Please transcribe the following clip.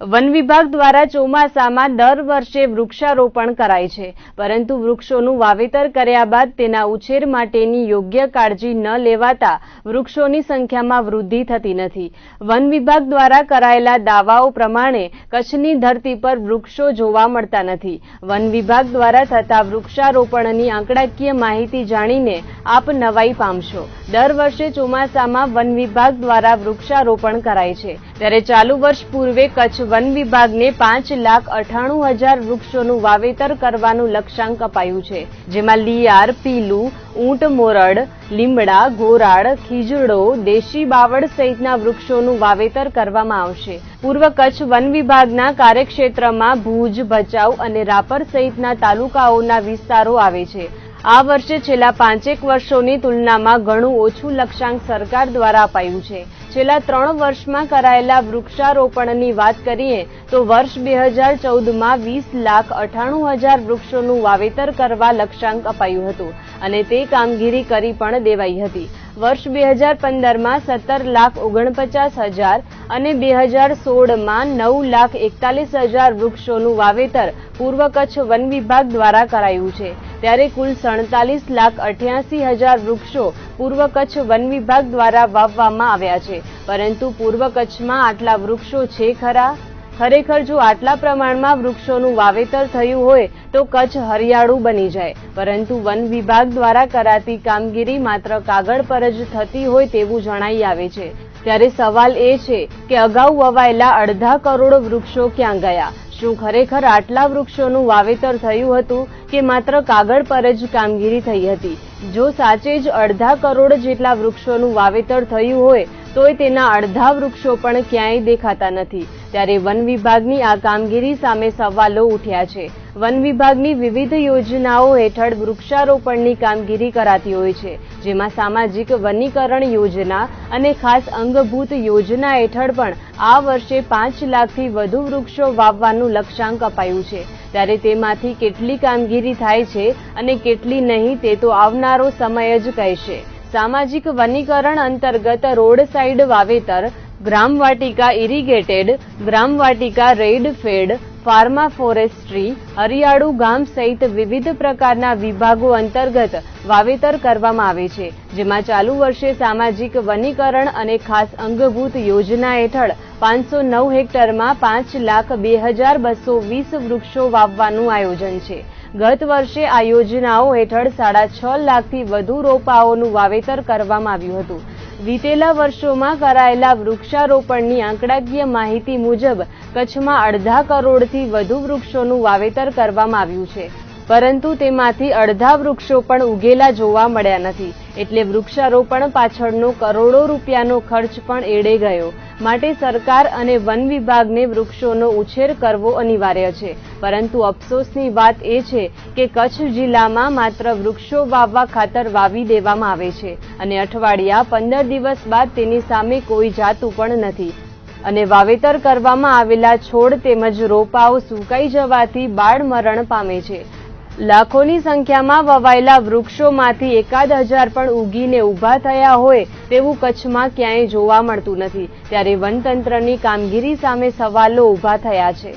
One વિભાગ દ્વારા ચોમાસામાં દર વર્ષે વૃક્ષારોપણ કરાય છે. પરંતુ વૃક્ષોનું વાવેતર કર્યા બાદ તેના ઉછેર માટેની યોગ્ય કાળજી ન લેવાતા વૃક્ષોની સંખ્યામાં વૃદ્ધિ થતી નથી. વન વિભાગ દ્વારા કરાયેલા દાવાઓ પ્રમાણે કચ્છની ધરતી પર વૃક્ષો જોવા મળતા નથી. વન વિભાગ દ્વારા થતા વૃક્ષારોપણની આંકડાકીય માહિતી જાણીને આપ નવાઈ પામશો. દર વર્ષે ચોમાસામાં વન વિભાગ દ્વારા વૃક્ષારોપણ કરાય છે. ત્યારે ચાલુ વર્ષ પૂર્વે કચ્છ વન વિભાગને પાંચ લાખ અઠાણું હજાર વૃક્ષોનું વાવેતર કરવાનું લક્ષ્યાંક અપાયું છે, જેમાં લીયાર, પીલું, ઊંટ મોરડ, લીમડા ગોરાળ ખીજડો, દેશી બાવળ સહિતના વૃક્ષોનું વાવેતર કરવામાં આવશે. પૂર્વ કચ્છ વન વિભાગના કાર્યક્ષેત્રમાં ભુજ, ભચાઉ અને રાપર સહિતના તાલુકાઓના વિસ્તારો આવે છે. આ વર્ષે છેલ્લા પાંચેક વર્ષોની તુલનામાં ઘણું ઓછું લક્ષ્યાંક સરકાર દ્વારા અપાયું છે. છેલ્લા ત્રણ વર્ષમાં કરાયેલા વૃક્ષારોપણની વાત કરીએ તો વર્ષ બે હજાર ચૌદમાં વીસ લાખ અઠાણું હજાર વૃક્ષોનું વાવેતર કરવા લક્ષ્યાંક અપાયું હતું અને તે કામગીરી કરી પણ દેવાઈ હતી. વર્ષ બે હજાર પંદરમાં સત્તર લાખ ઓગણપચાસ હજાર અને બે હજાર સોળમાં નવ લાખ એકતાલીસ હજાર વૃક્ષોનું વાવેતર પૂર્વ કચ્છ વન વિભાગ દ્વારા કરાયું છે. ત્યારે કુલ સડતાલીસ લાખ અઠ્યાસી હજાર વૃક્ષો પૂર્વ કચ્છ વન વિભાગ દ્વારા વાવવામાં આવ્યા છે. પરંતુ પૂર્વ કચ્છમાં આટલા વૃક્ષો છે ખરા? ખરેખર જો આટલા પ્રમાણમાં વૃક્ષોનું વાવેતર થયું હોય, તો કચ્છ હરિયાળું બની જાય. પરંતુ વન વિભાગ દ્વારા કરાતી કામગીરી માત્ર કાગળ પર જ થતી હોય તેવું જણાઈ આવે છે. ત્યારે સવાલ એ છે કે અગાઉ વવાયેલા અડધા કરોડ વૃક્ષો ક્યાં ગયા? શું ખરેખર આટલા વૃક્ષોનું વાવેતર થયું હતું? કે માત્ર કાગળ પર જ કામગીરી થઈ હતી. જો સાચે જ અડધા કરોડ જેટલા વૃક્ષોનું વાવેતર થયું હોય, તોય તેના અડધા વૃક્ષો પણ ક્યાંય દેખાતા નથી. ત્યારે વન વિભાગની આ કામગીરી સામે સવાલો ઉઠ્યા છે. વન વિભાગની વિવિધ યોજનાઓ હેઠળ વૃક્ષારોપણની કામગીરી કરાતી હોય છે, જેમાં સામાજિક વનીકરણ યોજના અને ખાસ અંગભૂત યોજના હેઠળ પણ આ વર્ષે પાંચ લાખથી વધુ વૃક્ષો વાવવાનું લક્ષ્યાંક અપાયું છે. ત્યારે તેમાંથી કેટલી કામગીરી થાય છે અને કેટલી નહીં તે તો આવનારો સમય જ કહેશે. સામાજિક વનીકરણ અંતર્ગત રોડ સાઇડ વાવેતર, ગ્રામ વાટિકા ઇરિગેટેડ, ગ્રામ વાટિકા રેડ ફેડ ફાર્મા ફોરેસ્ટ્રી, હરિયાળુ ગામ સહિત વિવિધ પ્રકારના વિભાગો અંતર્ગત વાવેતર કરવામાં આવે છે, જેમાં ચાલુ વર્ષે સામાજિક વનીકરણ અને ખાસ અંગભૂત યોજના હેઠળ પાંચસો નવ હેક્ટરમાં પાંચ લાખ બે હજાર બસો વીસ વૃક્ષો વાવવાનું આયોજન છે. ગત વર્ષે આ યોજનાઓ હેઠળ સાડા છ લાખથી વધુ રોપાઓનું વાવેતર કરવામાં આવ્યું હતું. વીતેલા વર્ષોમાં કરાયેલા વૃક્ષારોપણની આંકડાકીય માહિતી મુજબ કચ્છમાં અડધા કરોડથી વધુ વૃક્ષોનું વાવેતર કરવામાં આવ્યું છે. પરંતુ તેમાંથી અડધા વૃક્ષો પણ ઉગેલા જોવા મળ્યા નથી. એટલે વૃક્ષારોપણ પાછળનો કરોડો રૂપિયાનો ખર્ચ પણ એડે ગયો. માટે સરકાર અને વન વિભાગને વૃક્ષોનો ઉછેર કરવો અનિવાર્ય છે. પરંતુ અફસોસની વાત એ છે કે કચ્છ જિલ્લામાં માત્ર વૃક્ષો વાવવા ખાતર વાવી દેવામાં આવે છે અને અઠવાડિયા પંદર દિવસ બાદ તેની સામે કોઈ જાતું પણ નથી. અને વાવેતર કરવામાં આવેલા છોડ તેમજ રોપાઓ સુકાઈ જવાથી બાળ મરણ પામે છે. લાખોની સંખ્યામાં વવાયેલા વૃક્ષોમાંથી એકાદ હજાર પણ ઉગીને ઊભા થયા હોય તેવું કચ્છમાં ક્યાંય જોવા મળતું નથી. ત્યારે વનતંત્રની કામગીરી સામે સવાલો ઊભા થયા છે.